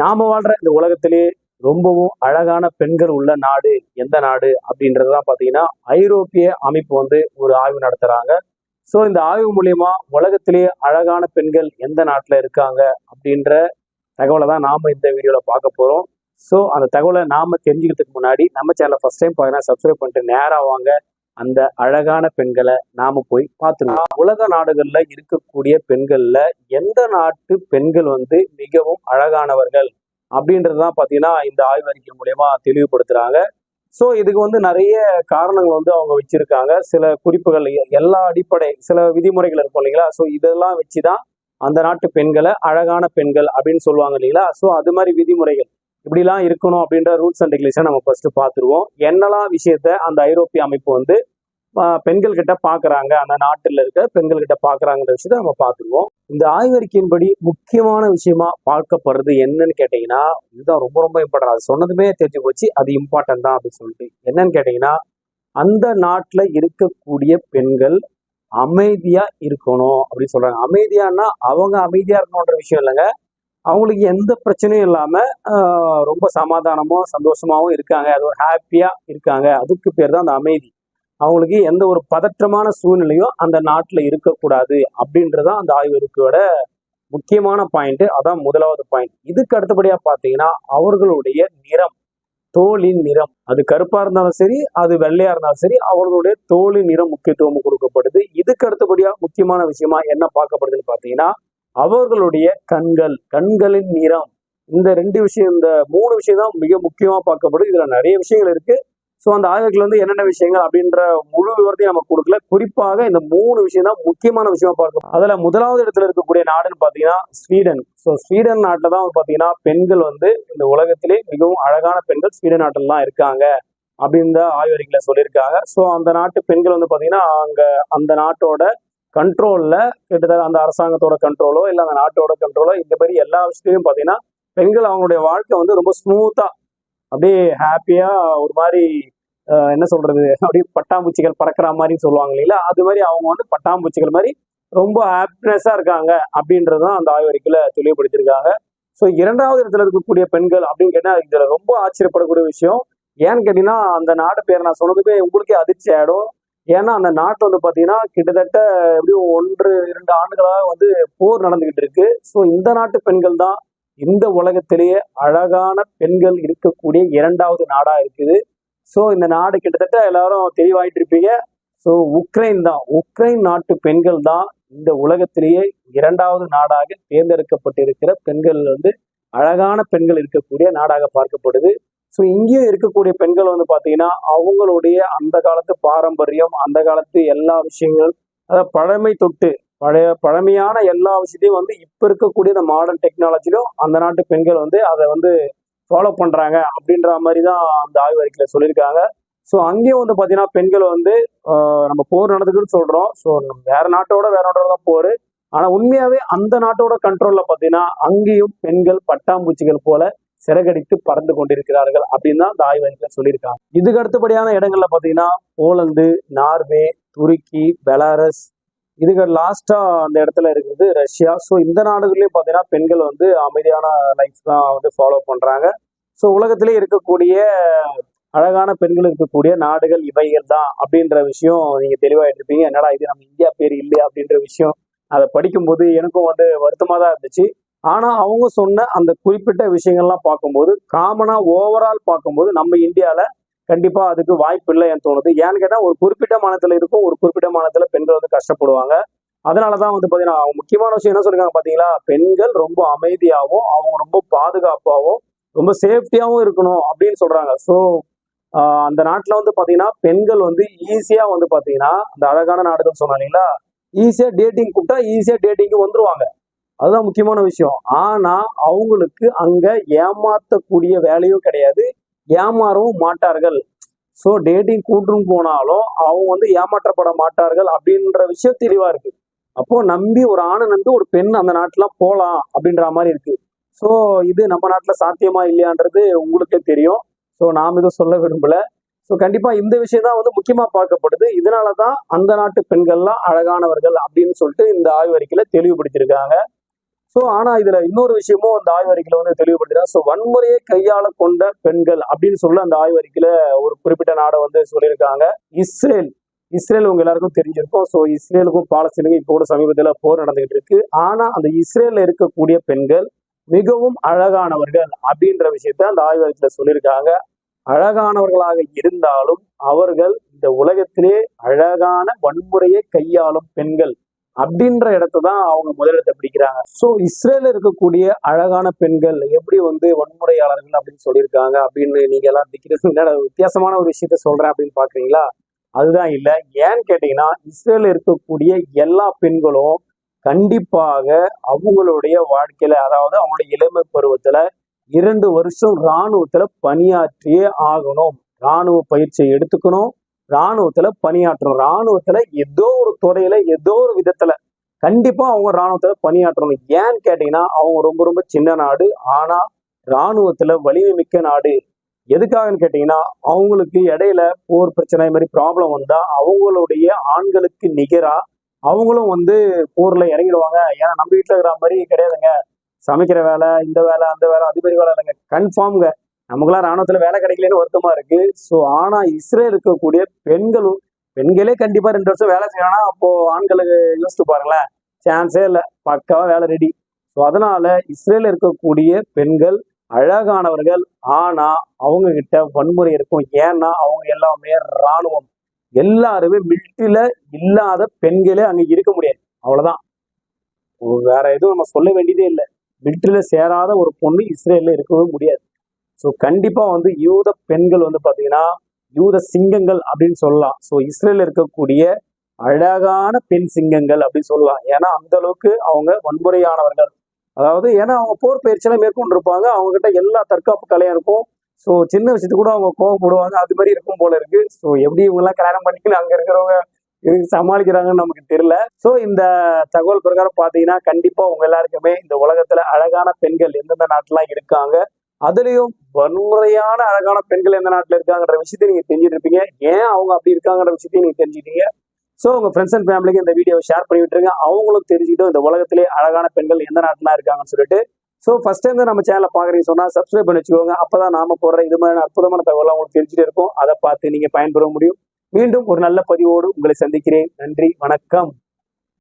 நாம வாழ்ற இந்த உலகத்திலே ரொம்பவும் அழகான பெண்கள் உள்ள நாடு எந்த நாடு அப்படின்றதுதான் பார்த்தீங்கன்னா ஐரோப்பிய அமைப்பு வந்து ஒரு ஆய்வு நடத்துறாங்க. ஸோ இந்த ஆய்வு மூலியமா உலகத்திலேயே அழகான பெண்கள் எந்த நாட்டில் இருக்காங்க அப்படின்ற தகவலை தான் நாம இந்த வீடியோவில் பார்க்க போறோம். ஸோ அந்த தகவலை நாம தெரிஞ்சுக்கிறதுக்கு முன்னாடி நம்ம சேனலை ஃபர்ஸ்ட் டைம் பார்த்தீங்கன்னா சப்ஸ்கிரைப் பண்ணிட்டு நேரா வாங்க. அந்த அழகான பெண்களை நாம போய் பார்த்துருவோம் உலக நாடுகள்ல இருக்கக்கூடிய பெண்கள்ல எந்த நாட்டு பெண்கள் வந்து மிகவும் அழகானவர்கள் அப்படின்றது தான் பார்த்தீங்கன்னா இந்த ஆய்வறிக்கை மூலயமா தெளிவுபடுத்துறாங்க. ஸோ இதுக்கு வந்து நிறைய காரணங்கள் வந்து அவங்க வச்சிருக்காங்க. சில குறிப்புகள் எல்லா அடிப்படை சில விதிமுறைகள் இருக்கும் இல்லைங்களா? ஸோ இதெல்லாம் வச்சு தான் அந்த நாட்டு பெண்களை அழகான பெண்கள் அப்படின்னு சொல்லுவாங்க இல்லைங்களா? ஸோ அது மாதிரி விதிமுறைகள். இப்படிலாம் இருக்கணும் அப்படின்ற ரூல்ஸ் அண்ட் ரெகுலேஷன் நம்ம ஃபர்ஸ்ட் பார்த்துருவோம். என்னெல்லாம் விஷயத்த அந்த ஐரோப்பிய அமைப்பு வந்து பெண்கள் கிட்ட பாக்குறாங்க அந்த நாட்டில் இருக்க பெண்கள் கிட்ட பாக்குறாங்கிற விஷயத்த நம்ம பார்த்துருவோம். இந்த ஆய்வறிக்கையின்படி முக்கியமான விஷயமா பார்க்கப்படுறது என்னன்னு கேட்டீங்கன்னா இதுதான் ரொம்ப ரொம்ப இம்பார்ட்டன்ட் அது சொன்னதுமே தெரிஞ்சு போச்சு அது இம்பார்ட்டன்ட் தான் அப்படின்னு சொல்லிட்டு. என்னன்னு கேட்டீங்கன்னா அந்த நாட்டில் இருக்கக்கூடிய பெண்கள் அமைதியா இருக்கணும் அப்படின்னு சொல்றாங்க. அமைதியானா அவங்க அமைதியா இருக்கணுன்ற விஷயம் இல்லைங்க. அவங்களுக்கு எந்த பிரச்சனையும் இல்லாமல் ரொம்ப சமாதானமும் சந்தோஷமாகவும் இருக்காங்க. அது ஒரு ஹாப்பியாக இருக்காங்க. அதுக்கு பேர் தான் அந்த அமைதி. அவங்களுக்கு எந்த ஒரு பதற்றமான சூழ்நிலையும் அந்த நாட்டில் இருக்கக்கூடாது அப்படின்றதான் அந்த ஆய்வறிக்கையோட முக்கியமான பாயிண்ட்டு அதான் முதலாவது பாயிண்ட் இதுக்கு அடுத்தபடியாக பார்த்தீங்கன்னா அவர்களுடைய நிறம் தோலின் நிறம். அது கருப்பாக இருந்தாலும் சரி அது வெள்ளையாக இருந்தாலும் சரி அவர்களுடைய தோலின் நிறம் முக்கியத்துவம் கொடுக்கப்படுது. இதுக்கு அடுத்தபடியாக முக்கியமான விஷயமா என்ன பார்க்கப்படுதுன்னு பார்த்தீங்கன்னா அவர்களுடைய கண்கள் கண்களின் நிறம். இந்த ரெண்டு விஷயம் இந்த மூணு விஷயம் தான் மிக முக்கியமா பார்க்கப்படுது. இதுல நிறைய விஷயங்கள் இருக்கு. ஸோ அந்த ஆய்வுகள் வந்து என்னென்ன விஷயங்கள் அப்படின்ற முழு விவரத்தையும் நம்ம கொடுக்கல. குறிப்பாக இந்த மூணு விஷயம் தான் முக்கியமான விஷயமா பார்க்கணும் அதுல முதலாவது இடத்துல இருக்கக்கூடிய நாடுன்னு பார்த்தீங்கன்னா ஸ்வீடன். ஸோ ஸ்வீடன் நாட்டில் தான் வந்து பார்த்தீங்கன்னா பெண்கள் வந்து இந்த உலகத்திலே மிகவும் அழகான பெண்கள் ஸ்வீடன் நாட்டில் தான் இருக்காங்க அப்படின்னு தான் ஆய்வறிக்கையில சொல்லியிருக்காங்க. ஸோ அந்த நாட்டு பெண்கள் வந்து பார்த்தீங்கன்னா அங்க அந்த நாட்டோட கண்ட்ரோலில் கிட்டத்தட்ட அந்த அரசாங்கத்தோட கண்ட்ரோலோ இல்லை அந்த நாட்டோட கண்ட்ரோலோ இந்த மாதிரி எல்லா விஷயத்தையும் பார்த்தீங்கன்னா பெண்கள் அவங்களுடைய வாழ்க்கை வந்து ரொம்ப ஸ்மூத்தாக அப்படியே ஹாப்பியாக ஒரு மாதிரி என்ன சொல்கிறது அப்படியே பட்டாம்பூச்சிகள் பறக்கிற மாதிரி சொல்லுவாங்க இல்லைங்களா? அது மாதிரி அவங்க வந்து பட்டாம்பூச்சிகள் மாதிரி ரொம்ப ஹாப்பினஸ்ஸாக இருக்காங்க அப்படின்றது தான் அந்த ஆய்வறிக்கையில் தெளிவுபடுத்தியிருக்காங்க. ஸோ இரண்டாவது இடத்துல இருக்கக்கூடிய பெண்கள் அப்படின்னு கேட்டால் இதில் ரொம்ப ஆச்சரியப்படக்கூடிய விஷயம் ஏன்னு கேட்டிங்கன்னா அந்த நாடு பேர் நான் சொன்னதுமே உங்களுக்கே அதிர்ச்சி ஆகிடும் ஏன்னா அந்த நாட்டு வந்து பார்த்தீங்கன்னா கிட்டத்தட்ட எப்படியும் ஒன்று இரண்டு ஆண்டுகளாக வந்து போர் நடந்துகிட்டு இருக்கு. ஸோ இந்த நாட்டு பெண்கள் தான் இந்த உலகத்திலேயே அழகான பெண்கள் இருக்கக்கூடிய இரண்டாவது நாடாக இருக்குது. ஸோ இந்த நாடு கிட்டத்தட்ட எல்லாரும் தெளிவாயிட்டு இருப்பீங்க. ஸோ உக்ரைன் தான். உக்ரைன் நாட்டு பெண்கள் தான் இந்த உலகத்திலேயே இரண்டாவது நாடாக தேர்ந்தெடுக்கப்பட்டிருக்கிற பெண்கள் வந்து அழகான பெண்கள் இருக்கக்கூடிய நாடாக பார்க்கப்படுது. ஸோ இங்கேயும் இருக்கக்கூடிய பெண்கள் வந்து பார்த்தீங்கன்னா அவங்களுடைய அந்த காலத்து பாரம்பரியம் அந்த காலத்து எல்லா விஷயங்கள் அதாவது பழமை தொட்டு பழைய பழமையான எல்லா விஷயத்தையும் வந்து இப்போ இருக்கக்கூடிய இந்த மாடர்ன் டெக்னாலஜிலும் அந்த நாட்டு பெண்கள் வந்து அதை வந்து ஃபாலோ பண்ணுறாங்க அப்படின்ற மாதிரி தான் அந்த ஆய்வறிக்கையில் சொல்லியிருக்காங்க. ஸோ அங்கேயும் வந்து பார்த்தீங்கன்னா பெண்கள் வந்து நம்ம போர் நடந்துக்குன்னு சொல்கிறோம் ஸோ வேற நாட்டோட வேற நாட்டோட தான் போர். ஆனால் உண்மையாகவே அந்த நாட்டோட கண்ட்ரோலில் பார்த்தீங்கன்னா அங்கேயும் பெண்கள் பட்டாம்பூச்சிகள் போல சிறகடித்து பறந்து கொண்டிருக்கிறார்கள் அப்படின்னு தான் அந்த ஆய்வறிக்கையில சொல்லியிருக்காங்க. இதுக்கு அடுத்தபடியான இடங்கள்ல பார்த்தீங்கன்னா போலந்து நார்வே துருக்கி பெலாரஸ் இதுக்கு லாஸ்டா அந்த இடத்துல இருக்குது ரஷ்யா. ஸோ இந்த நாடுகள்லயும் பார்த்தீங்கன்னா பெண்கள் வந்து அமைதியான லைஃப் தான் வந்து ஃபாலோ பண்றாங்க. ஸோ உலகத்திலே இருக்கக்கூடிய அழகான பெண்கள் இருக்கக்கூடிய நாடுகள் இவைகள் தான் அப்படின்ற விஷயம் நீங்க தெளிவாயிட்டு இருப்பீங்க. என்னடா இது நம்ம இந்தியா பேர் இல்லையா அப்படின்ற விஷயம் அதை படிக்கும்போது எனக்கும் வந்து வருத்தமாக தான் இருந்துச்சு. ஆனா அவங்க சொன்ன அந்த குறிப்பிட்ட விஷயங்கள்லாம் பார்க்கும்போது காமனா ஓவரால் பார்க்கும்போது நம்ம இந்தியாவில் கண்டிப்பா அதுக்கு வாய்ப்பு இல்லைன்னு தோணுது. ஏன்னு கேட்டால் ஒரு குறிப்பிட்ட மாநிலத்துல இருக்கும் ஒரு குறிப்பிட்ட மாநிலத்துல பெண்கள் வந்து கஷ்டப்படுவாங்க. அதனாலதான் வந்து பாத்தீங்கன்னா அவங்க முக்கியமான விஷயம் என்ன சொல்லியிருக்காங்க பார்த்தீங்களா பெண்கள் ரொம்ப அமைதியாகவும் அவங்க ரொம்ப பாதுகாப்பாகவும் ரொம்ப சேஃப்டியாகவும் இருக்கணும் அப்படின்னு சொல்றாங்க. ஸோ அந்த நாட்டில் வந்து பாத்தீங்கன்னா பெண்கள் வந்து ஈஸியா வந்து பாத்தீங்கன்னா அந்த அழகான நாடுகள் சொன்னாங்க இல்லைங்களா? ஈஸியா டேட்டிங் கூப்பிட்டா ஈஸியா டேட்டிங்க்கு வந்துருவாங்க. அதுதான் முக்கியமான விஷயம். ஆனா அவங்களுக்கு அங்க ஏமாத்தக்கூடிய வேலையும் கிடையாது. ஏமாறவும் மாட்டார்கள். ஸோ டேட்டிங் கூட்டும் போனாலும் அவங்க வந்து ஏமாற்றப்பட மாட்டார்கள் அப்படின்ற விஷயம் தெளிவா இருக்கு. அப்போ நம்பி ஒரு ஆணை நம்பி ஒரு பெண் அந்த நாட்டுல போகலாம் அப்படின்ற மாதிரி இருக்கு. ஸோ இது நம்ம நாட்டில் சாத்தியமா இல்லையான்றது உங்களுக்கே தெரியும். ஸோ நாம் எதுவும் சொல்ல விரும்பல. ஸோ கண்டிப்பா இந்த விஷயம் தான் வந்து முக்கியமா பார்க்கப்படுது. இதனால தான் அந்த நாட்டு பெண்கள்லாம் அழகானவர்கள் அப்படின்னு சொல்லிட்டு இந்த ஆய்வறிக்கையில தெளிவுபடுத்தியிருக்காங்க. ஸோ ஆனா இதுல இன்னொரு விஷயமும் அந்த ஆய்வறிக்கையில வந்து தெளிவுபடுத்துறாங்க ஸோ வன்முறையை கையாள கொண்ட பெண்கள் அப்படின்னு சொல்ல அந்த ஆய்வறிக்கையில ஒரு குறிப்பிட்ட நாடை வந்து சொல்லியிருக்காங்க. இஸ்ரேல் இஸ்ரேல் உங்க எல்லாருக்கும் தெரிஞ்சிருக்கும். ஸோ இஸ்ரேலுக்கும் பாலஸ்தீனுக்கும் இப்போ கூட சமீபத்தில் போர் நடந்துகிட்டு இருக்கு. ஆனா அந்த இஸ்ரேலில் இருக்கக்கூடிய பெண்கள் மிகவும் அழகானவர்கள் அப்படின்ற விஷயத்த அந்த ஆய்வகத்துல சொல்லியிருக்காங்க. அழகானவர்களாக இருந்தாலும் அவர்கள் இந்த உலகத்திலே அழகான வன்முறையை கையாளும் பெண்கள் அப்படின்ற இடத்த தான் அவங்க முதலிடத்தை பிடிக்கிறாங்க. ஸோ இஸ்ரேல இருக்கக்கூடிய அழகான பெண்கள் எப்படி வந்து வன்முறையாளர்கள் அப்படின்னு சொல்லியிருக்காங்க அப்படின்னு நீங்க எல்லாம் திக்கிறது வித்தியாசமான ஒரு விஷயத்த சொல்றேன் அப்படின்னு பாக்குறீங்களா? அதுதான் இல்லை. ஏன்னு கேட்டீங்கன்னா இஸ்ரேல இருக்கக்கூடிய எல்லா பெண்களும் கண்டிப்பாக அவங்களுடைய வாழ்க்கையில அதாவது அவங்களுடைய இளமை பருவத்துல இரண்டு வருஷம் இராணுவத்துல பணியாற்றியே ஆகணும். இராணுவ பயிற்சியை எடுத்துக்கணும். இராணுவத்துல பணியாற்றணும். இராணுவத்துல ஏதோ ஒரு துறையில ஏதோ ஒரு விதத்துல கண்டிப்பா அவங்க இராணுவத்துல பணியாற்றணும். ஏன்னு கேட்டீங்கன்னா அவங்க ரொம்ப ரொம்ப சின்ன நாடு. ஆனா இராணுவத்துல வலிமை மிக்க நாடு. எதுக்காகன்னு கேட்டீங்கன்னா அவங்களுக்கு இடையில போர் பிரச்சனை மாதிரி ப்ராப்ளம் வந்தா அவங்களுடைய ஆண்களுக்கு நிகரா அவங்களும் வந்து போர்ல இறங்கிடுவாங்க. ஏன்னா நம்ம வீட்டுல இருக்கிற மாதிரி கிடையாதுங்க. சமைக்கிற வேலை இந்த வேலை அந்த வேலை அது மாதிரி வேலை இல்லைங்க. கன்ஃபார்ம்ங்க நமக்குலாம் ராணுவத்துல வேலை கிடைக்கலன்னு வருத்தமா இருக்கு. ஸோ ஆனா இஸ்ரேல் இருக்கக்கூடிய பெண்களும் பெண்களே கண்டிப்பா ரெண்டு வருஷம் வேலை செய்யணும்னா அப்போ ஆண்களுக்கு யோசிச்சு பாருங்களேன். சான்ஸே இல்லை. பக்காவா வேலை ரெடி ஸோ அதனால இஸ்ரேல் இருக்கக்கூடிய பெண்கள் அழகானவர்கள். ஆனா அவங்க கிட்ட வன்முறை இருக்கும். ஏன்னா அவங்க எல்லாமே ராணுவம் எல்லாருமே மிலிட்ரியில இல்லாத பெண்களே அங்க இருக்க முடியாது. அவ்வளவுதான். வேற எதுவும் நம்ம சொல்ல வேண்டியதே இல்லை. மிலிட்ரியில சேராத ஒரு பொண்ணு இஸ்ரேல்ல இருக்கவே முடியாது. ஸோ கண்டிப்பாக வந்து யூத பெண்கள் வந்து பார்த்தீங்கன்னா யூத சிங்கங்கள் அப்படின்னு சொல்லலாம். ஸோ இஸ்ரேல்ல இருக்கக்கூடிய அழகான பெண் சிங்கங்கள் அப்படின்னு சொல்லலாம். ஏன்னா அந்த அளவுக்கு அவங்க வன்முறையானவர்கள். அதாவது ஏன்னா அவங்க போர் பயிற்சியெல்லாம் மேற்கொண்டிருப்பாங்க. அவங்க கிட்ட எல்லா தற்காப்பு கலையும் இருக்கும். ஸோ சின்ன விஷயத்துக்கு கூட அவங்க கோவப்படுவாங்க. அது மாதிரி இருக்கும் போல இருக்கு. ஸோ எப்படி இவங்கெல்லாம் கல்யாணம் பண்ணி அங்கே இருக்கிறவங்க இதுக்கு சமாளிக்கிறாங்கன்னு நமக்கு தெரியல. ஸோ இந்த தகவல் பிரகாரம் பார்த்தீங்கன்னா கண்டிப்பாக உங்க எல்லாருக்குமே இந்த உலகத்துல அழகான பெண்கள் எந்தெந்த நாட்டிலாம் இருக்காங்க அதுலயும் வன்முறையான அழகான பெண்கள் எந்த நாட்டுல இருக்காங்கன்ற விஷயத்தையும் நீங்க தெரிஞ்சுட்டு இருப்பீங்க ஏன் அவங்க அப்படி இருக்காங்கன்ற விஷயத்தையும் நீங்க தெரிஞ்சுட்டீங்க ஸோ உங்க ஃப்ரெண்ட்ஸ் அண்ட் ஃபேமிலிக்கு இந்த வீடியோவை ஷேர் பண்ணி விட்டுருங்க. அவங்களும் தெரிஞ்சுக்கிட்டும் இந்த உலகத்திலே அழகான பெண்கள் எந்த நாட்டுலாம் இருக்காங்கன்னு சொல்லிட்டு. ஸோ ஃபர்ஸ்ட் டைம் நம்ம சேனலை பார்க்குறீங்க சொன்னால் சப்ஸ்கிரைப் பண்ணி வச்சுக்கோங்க. அப்பதான் நாம போடுற இது மாதிரியான அற்புதமான தகவல் உங்களுக்கு தெரிஞ்சுட்டு இருக்கும். அதை பார்த்து நீங்க பயன்பெற முடியும். மீண்டும் ஒரு நல்ல பதிவோடு உங்களை சந்திக்கிறேன். நன்றி வணக்கம்.